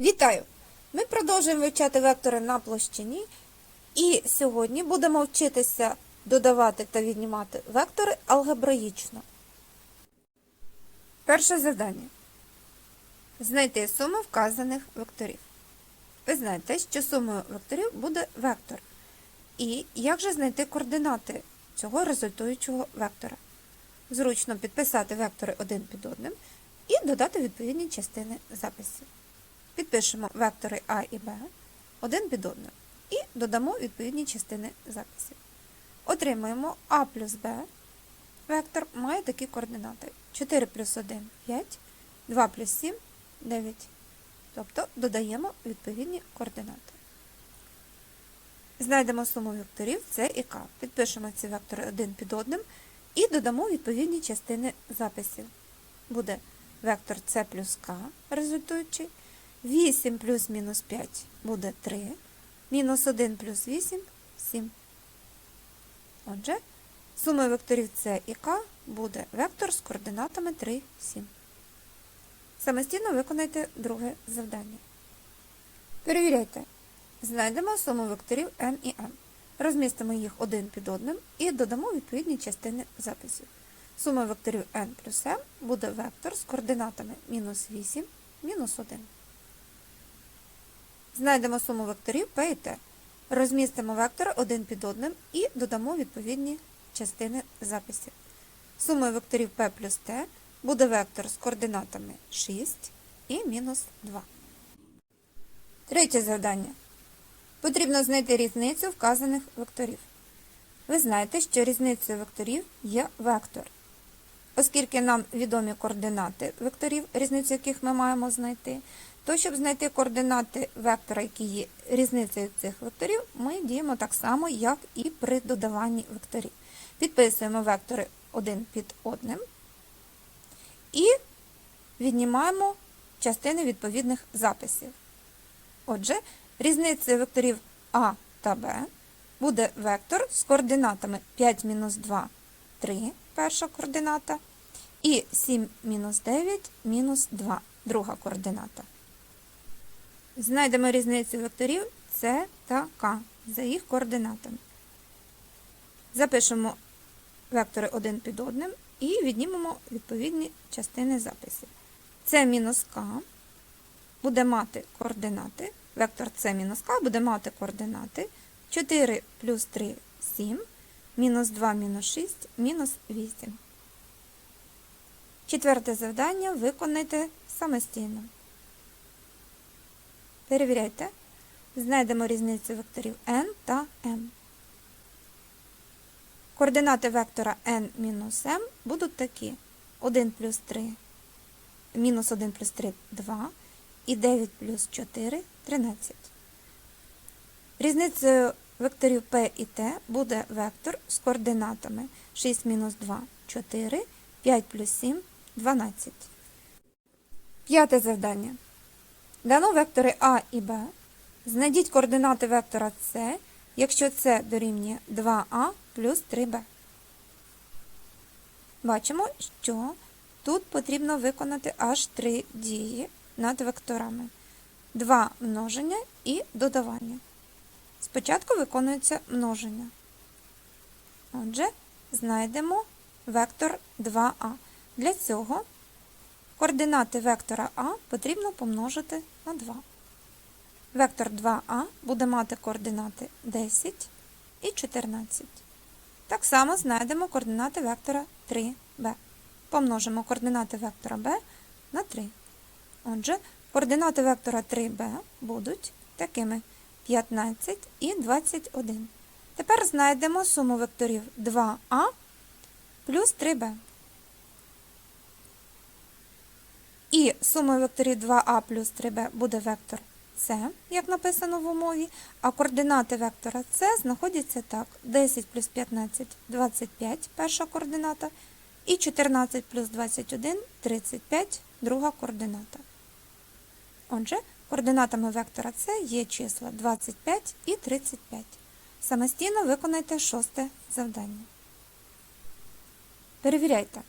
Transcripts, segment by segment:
Вітаю! Ми продовжуємо вивчати вектори на площині, і сьогодні будемо вчитися додавати та віднімати вектори алгебраїчно. Перше завдання. Знайти суму вказаних векторів. Ви знаєте, що сумою векторів буде вектор. І як же знайти координати цього результуючого вектора? Зручно підписати вектори один під одним і додати відповідні частини записів. Підпишемо вектори А і Б один під одним і додамо відповідні частини записів. Отримаємо А плюс Б. Вектор має такі координати: 4 плюс 1 5, 2 плюс 7 9. Тобто додаємо відповідні координати. Знайдемо суму векторів С і К. Підпишемо ці вектори один під одним і додамо відповідні частини записів. Буде вектор С плюс К результуючий. 8 плюс мінус 5 буде 3. Мінус 1 плюс 8 7. Отже, сума векторів С і К буде вектор з координатами 3, 7. Самостійно виконайте друге завдання. Перевіряйте. Знайдемо суму векторів n і m. Розмістимо їх один під одним і додамо відповідні частини записів. Сума векторів n плюс m буде вектор з координатами мінус 8, мінус 1. Знайдемо суму векторів P і T. Розмістимо вектори один під одним і додамо відповідні частини записів. Сумою векторів P плюс T буде вектор з координатами 6 і мінус 2. Третє завдання. Потрібно знайти різницю вказаних векторів. Ви знаєте, що різницею векторів є вектор. Оскільки нам відомі координати векторів, різницю яких ми маємо знайти, то щоб знайти координати вектора, які є різницею цих векторів, ми діємо так само, як і при додаванні векторів. Підписуємо вектори один під одним і віднімаємо частини відповідних записів. Отже, різницею векторів А та Б буде вектор з координатами 5 мінус 2 3, перша координата, і 7 мінус 9 мінус 2, друга координата. Знайдемо різницю векторів С та К за їх координатами. Запишемо вектори один під одним і віднімемо відповідні частини записів. С мінус К буде мати координати. Вектор С мінус К буде мати координати 4 плюс 3 7, мінус 2 мінус 6, мінус 8. Четверте завдання виконайте самостійно. Перевіряйте. Знайдемо різницю векторів n та m. Координати вектора n мінус m будуть такі: 1 плюс 3, мінус 1 плюс 3 2 і 9 плюс 4 13. Різницею векторів p і t буде вектор з координатами 6 мінус 2 4, 5 плюс 7 12. П'яте завдання. Дано вектори А і Б. Знайдіть координати вектора С, якщо С дорівнює 2А плюс 3Б. Бачимо, що тут потрібно виконати аж три дії над векторами. Два множення і додавання. Спочатку виконується множення. Отже, знайдемо вектор 2А. Для цього координати вектора А потрібно помножити на 2. Вектор 2А буде мати координати 10 і 14. Так само знайдемо координати вектора 3b. Помножимо координати вектора b на 3. Отже, координати вектора 3b будуть такими 15 і 21. Тепер знайдемо суму векторів 2а плюс 3b. І сумою векторів 2а плюс 3b буде вектор С, як написано в умові, а координати вектора С знаходяться так: 10 плюс 15 25 перша координата, і 14 плюс 21 35 друга координата. Отже, координатами вектора С є числа 25 і 35. Самостійно виконайте шосте завдання. Перевіряйте.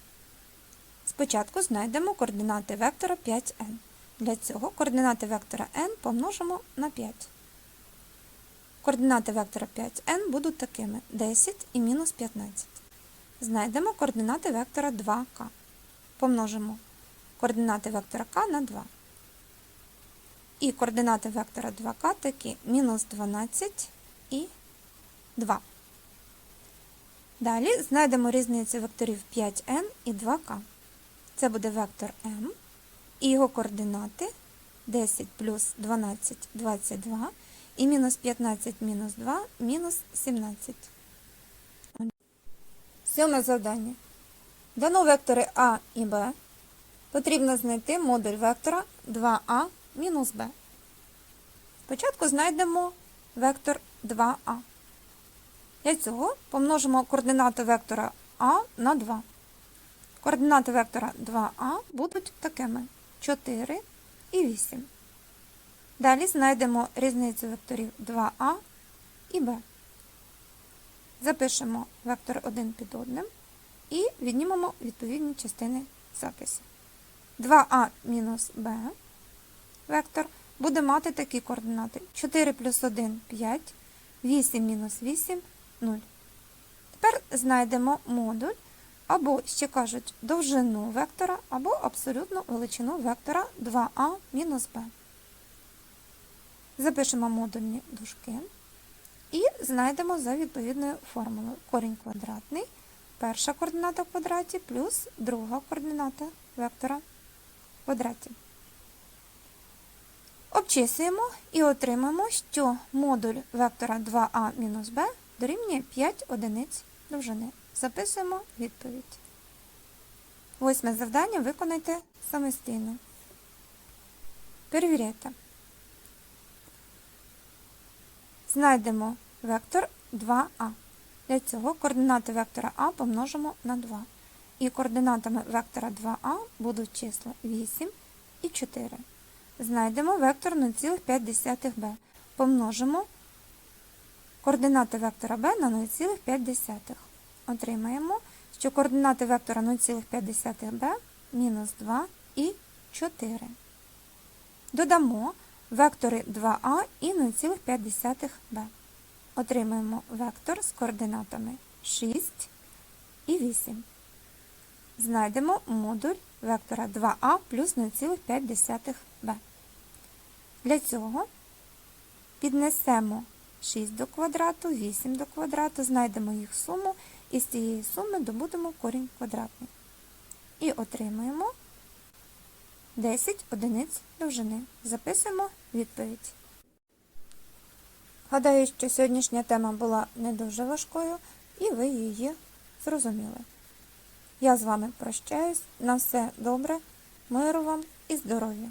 Спочатку знайдемо координати вектора 5n. Для цього координати вектора n помножимо на 5. Координати вектора 5n будуть такими 10 і мінус 15. Знайдемо координати вектора 2k. Помножимо координати вектора k на 2. І координати вектора 2k такі мінус 12 і 2. Далі знайдемо різницю векторів 5n і 2k. Це буде вектор m, і його координати 10 плюс 12 22 і мінус 15 мінус 2 мінус 17. Сьоме завдання. Дано вектори А і Б. Потрібно знайти модуль вектора 2а мінус b. Спочатку знайдемо вектор 2а. Для цього помножимо координати вектора А на 2. Координати вектора 2а будуть такими 4 і 8. Далі знайдемо різницю векторів 2а і b. Запишемо вектор один під одним і віднімемо відповідні частини запису. 2а мінус b вектор буде мати такі координати 4 плюс 1 5, 8 мінус 8 0. Тепер знайдемо модуль, або, ще кажуть, довжину вектора, або абсолютну величину вектора 2а мінус b. Запишемо модульні дужки і знайдемо за відповідною формулою корінь квадратний, перша координата в квадраті плюс друга координата вектора в квадраті. Обчислюємо і отримаємо, що модуль вектора 2а мінус b дорівнює 5 одиниць довжини. Записуємо відповідь. Восьме завдання виконайте самостійно. Перевіряйте. Знайдемо вектор 2а. Для цього координати вектора А помножимо на 2. І координатами вектора 2а будуть числа 8 і 4. Знайдемо вектор 0,5b. Помножимо координати вектора b на 0,5. Отримаємо, що координати вектора 0,5b мінус 2 і 4. Додамо вектори 2а і 0,5b. Отримаємо вектор з координатами 6 і 8. Знайдемо модуль вектора 2а плюс 0,5b. Для цього піднесемо 6 до квадрату, 8 до квадрату, знайдемо їх суму і з цієї суми добудемо корінь квадратний. І отримаємо 10 одиниць довжини. Записуємо відповідь. Гадаю, що сьогоднішня тема була не дуже важкою, і ви її зрозуміли. Я з вами прощаюсь. На все добре, миру вам і здоров'я!